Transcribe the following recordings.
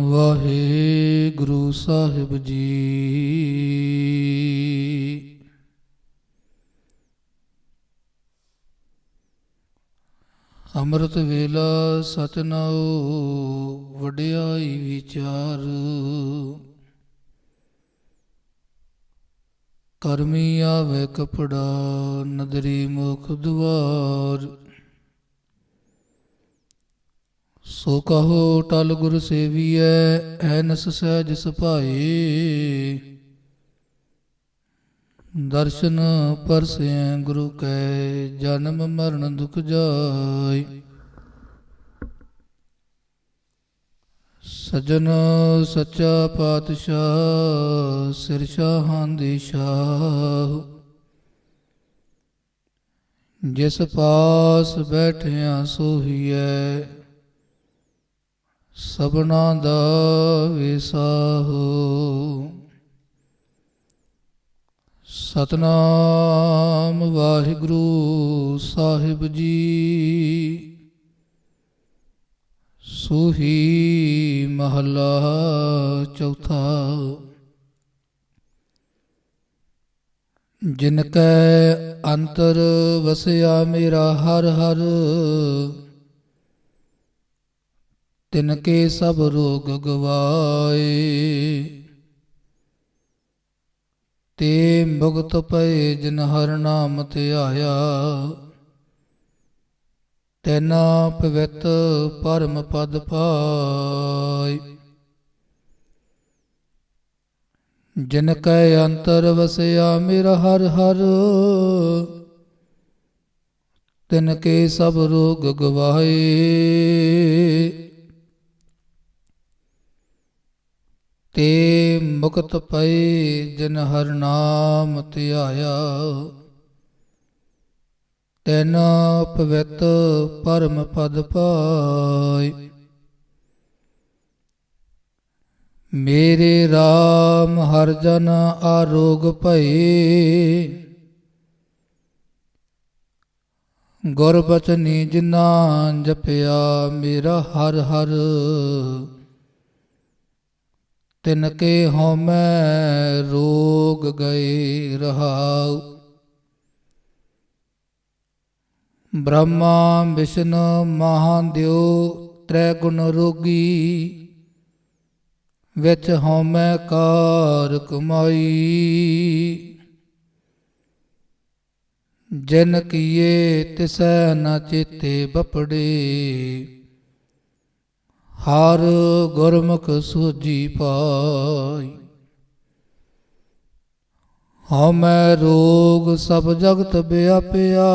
ਵਾਹਿਗੁਰੂ ਸਾਹਿਬ ਜੀ। ਅੰਮ੍ਰਿਤ ਵੇਲਾ ਸਤਨਾਉ ਵਡਿਆਈ ਵਿਚਾਰ। ਕਰਮੀ ਆਵੇ ਕਪੜਾ ਨਦਰੀ ਮੁਖ ਦੁਆਰ। ਸੋ ਕਹੋ ਟਲ ਗੁਰ ਸੇਵੀਐ ਐਨਸ ਸਹਿਜ ਸੁਭਾਏ। ਦਰਸ਼ਨ ਪਰਸੈ ਗੁਰੂ ਕੈ, ਜਨਮ ਮਰਨ ਦੁਖ ਜਾਏ। ਸਜਣ ਸੱਚਾ ਪਾਤਸ਼ਾਹ, ਸਿਰ ਸ਼ਾਹਾਂ ਦੀ ਸ਼ਾਹ। ਜਿਸ ਪਾਸ ਬੈਠਿਆ ਸੋਹੀਐ ਸਭਨਾ ਦਾ ਵਿਸਾਹੋ। ਸਤਨਾਮ ਵਾਹਿਗੁਰੂ ਸਾਹਿਬ ਜੀ। ਸੂਹੀ ਮਹਲਾ ਚੌਥਾ। ਜਿਨ ਕੈ ਅੰਤਰ ਵਸਿਆ ਮੇਰਾ ਹਰ ਹਰ ਤਿਨ ਕੇ ਸਭ ਰੋਗ ਗਵਾਏ। ਤੇ ਮੁਕਤ ਪਏ ਜਿਨ ਹਰ ਨਾਮ ਧਿਆਇਆ ਤੈਨਾ ਪਵਿੱਤ ਪਰਮ ਪਦ ਪਾਈ ਜਿਨ ਕੈ ਅੰਤਰ ਵਸਿਆ ਮੇਰਾ ਹਰ ਹਰ, ਤਿਨ ਕੇ ਸਭ ਰੋਗ ਗਵਾਏ। ਤੇ ਮੁਕਤ ਪਏ ਜਿਨ ਹਰ ਨਾਮ ਧਿਆਇਆ ਤੈਨ ਪਵਿੱਤ ਪਰਮ ਪਦ ਪਾਈ ਮੇਰੇ RAM ਹਰ ਜਨ ਆਰੋਗ ਭਏ। ਗੁਰ ਬਚਨੀ ਜਿਨਾ ਜਪਿਆ ਮੇਰਾ ਹਰ ਹਰ। ਤਿਨ ਕੇ ਹਉਮੈ ਰੋਗ ਗਏ ਰਹਾਉ। ਬ੍ਰਹਮਾ ਵਿਸ਼ਨ ਮਹਾਦੇਵ ਤ੍ਰੈ ਗੁਣ ਰੋਗੀ। ਵਿੱਚ ਹਉਮੈ ਕਾਰ ਕਮਾਈ। ਜਿਨ ਕੀਏ ਤਿਸੈ ਨ ਚੇਤੇ ਬਪੜੇ। ਹਰ ਗੁਰਮੁਖ ਸੋਜੀ ਪਾਈ। ਹਉਮੈ ਰੋਗ ਸਭ ਜਗਤ ਵਿਆਪਿਆ।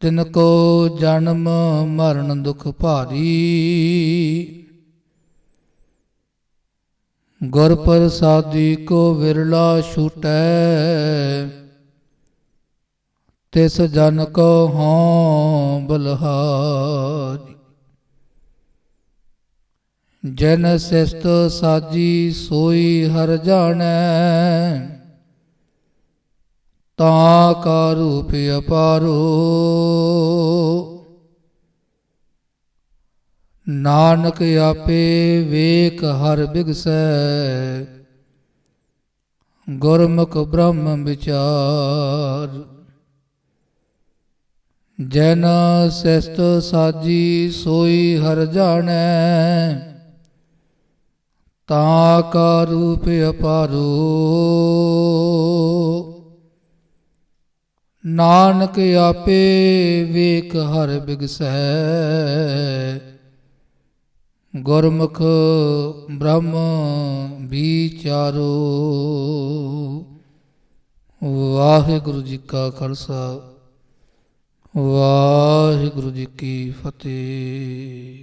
ਤਿਨ ਕੋ ਜਨਮ ਮਰਨ ਦੁਖ ਭਾਰੀ। ਗੁਰ ਪ੍ਰਸਾਦੀ ਕੋ ਵਿਰਲਾ ਛੂਟੈ। ਤਿਸ ਜਨ ਕੋ ਹਉ ਬਲਹਾਰੀ ਜਨ ਸਿਸਤ ਸਾਜੀ ਸੋਈ ਹਰ ਜਾਣੈ, ਤਾ ਕਾ ਰੂਪ ਅਪਾਰੋ। ਨਾਨਕ ਆਪੇ ਵੇਖ ਹਰ ਬਿਗਸੈ, ਗੁਰਮੁਖ ਬ੍ਰਹਮ ਵਿਚਾਰ। ਜਨ ਸਿਸਤ ਸਾਜੀ ਸੋਈ ਹਰ ਜਾਣੈ। ਤਾ ਕਾ ਰੂਪ ਅਪਾਰੋ। ਨਾਨਕ ਆਪੇ ਵੇਖ ਹਰ ਬਿਗਸੈ। ਗੁਰਮੁਖ ਬ੍ਰਹਮ ਵਿਚਾਰੋ। ਵਾਹਿਗੁਰੂ ਜੀ ਕਾ ਖਾਲਸਾ। ਵਾਹਿਗੁਰੂ ਜੀ ਕੀ ਫਤਿਹ।